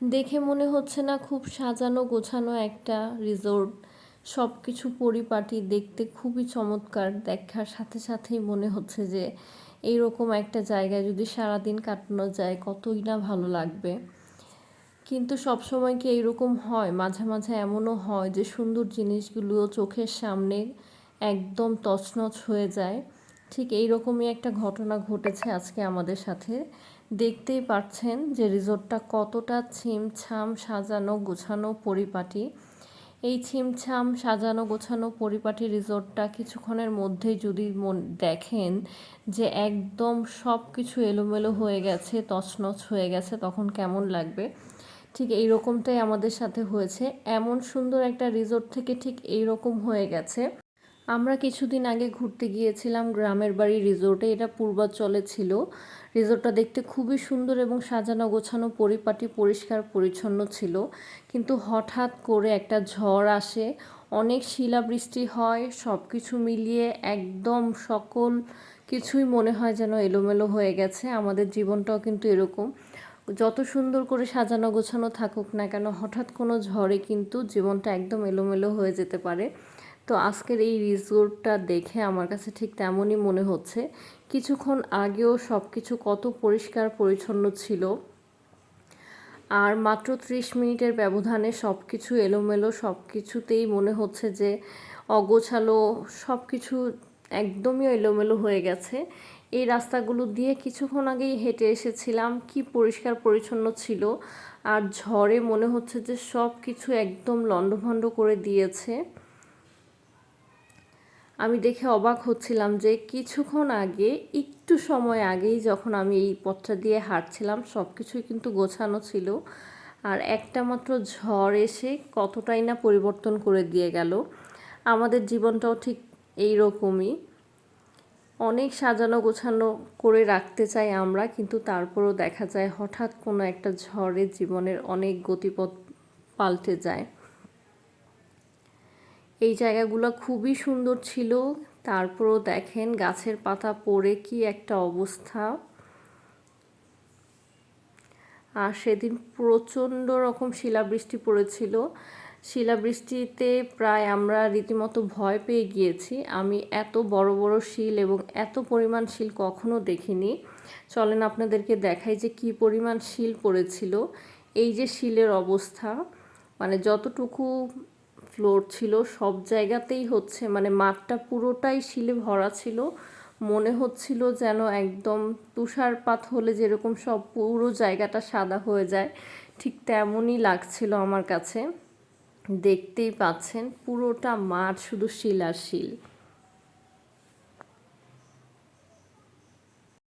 দেখে মনে হচ্ছে না খুব সাজানো গোছানো একটা রিসোর্ট। সব কিছু পরিপাটি দেখতে খুবই চমৎকার। দেখার সাথে সাথেই মনে হচ্ছে যে এইরকম একটা জায়গায় যদি সারাদিন কাটানো যায় কতই না ভালো লাগবে। কিন্তু সবসময় কি এইরকম হয়? মাঝে মাঝে এমনও হয় যে সুন্দর জিনিসগুলো চোখের সামনে একদম তছনছ হয়ে যায়। ঠিক এই রকমই একটা ঘটনা ঘটেছে আজকে আমাদের সাথে। দেখতেই পাচ্ছেন যে রিসোর্টটা কতটা ছিমছাম সাজানো গোছানো পরিপাটি। এই ছিমছাম সাজানো গোছানো পরিপাটি রিসোর্টটা কিছুক্ষণের মধ্যেই যদি দেখেন যে একদম সব কিছু এলোমেলো হয়ে গেছে, তছনছ হয়ে গেছে, তখন কেমন লাগবে? ঠিক এই রকমটাই আমাদের সাথে হয়েছে। এমন সুন্দর একটা রিসোর্ট থেকে ঠিক এই রকম হয়ে গেছে। আমরা কিছুদিন আগে ঘুরতে গিয়েছিলাম গ্রামের বাড়ি রিসোর্টে এটা পূর্বাচলে ছিল। রিসোর্টটা দেখতে খুবই সুন্দর এবং সাজানো গোছানো পরিপাটি পরিষ্কার পরিচ্ছন্ন ছিল। কিন্তু হঠাৎ করে একটা ঝড় আসে, অনেক শিলাবৃষ্টি হয় সব কিছু মিলিয়ে একদম সকল কিছুই মনে হয় যেন এলোমেলো হয়ে গেছে। আমাদের জীবনটাও কিন্তু এরকম। যত সুন্দর করে সাজানো গোছানো থাকুক না কেন, হঠাৎ কোনো ঝড়ে কিন্তু জীবনটা একদম এলোমেলো হয়ে যেতে পারে। তো আজকের এই রিসোর্টটা দেখে আমার কাছে ঠিক তেমনই মনে হচ্ছে। কিছুক্ষণ আগেও সব কিছু কত পরিষ্কার পরিচ্ছন্ন ছিল। আর মাত্র ত্রিশ মিনিটের ব্যবধানে সব কিছু এলোমেলো সব কিছুতেই মনে হচ্ছে যে অগোছালো সব কিছু একদমই এলোমেলো হয়ে গেছে। এই রাস্তাগুলো দিয়ে কিছুক্ষণ আগেই হেঁটে এসেছিলাম, কি পরিষ্কার পরিচ্ছন্ন ছিল। আর ঝড়ে মনে হচ্ছে যে সব কিছু একদম লণ্ডভণ্ড করে দিয়েছে। আমি দেখে অবাক হচ্ছিলাম যে কিছুক্ষণ আগে, একটু সময় আগেই যখন আমি এই পথটা দিয়ে হাঁটছিলাম সব কিছুই কিন্তু গোছানো ছিল। আর একটা মাত্র ঝড় এসে কতটাই না পরিবর্তন করে দিয়ে গেল। আমাদের জীবনটাও ঠিক এই রকমই অনেক সাজানো গোছানো করে রাখতে চাই আমরা, কিন্তু তারপরও দেখা যায় হঠাৎ কোনো একটা ঝড়ে জীবনের অনেক গতিপথ পাল্টে যায়। এই জায়গাগুলো খুবই সুন্দর ছিল। তারপরও দেখেন গাছের পাতা পড়ে কি একটা অবস্থা। আর সেদিন প্রচণ্ড রকম শিলাবৃষ্টি পড়েছিল। শিলাবৃষ্টিতে প্রায় আমরা রীতিমতো ভয় পেয়ে গিয়েছি। আমি এত বড় বড় শিল এবং এত পরিমাণ শিল কখনো দেখিনি। চলেন আপনাদেরকে দেখাই যে কি পরিমাণ শিল পড়েছিল। এই যে শিলের অবস্থা মানে যতটুকু ফ্লোর ছিল, সব জায়গাতেই হচ্ছে মানে মাঠটা পুরোটাই শিলে ভরা ছিল। মনে হচ্ছিল যেন একদম তুষারপাত হলে যেরকম সব পুরো জায়গাটা সাদা হয়ে যায়, ঠিক তেমনই লাগছিল আমার কাছে। দেখতেই পাচ্ছেন, পুরোটা মাঠ শুধু শিল আর শিল।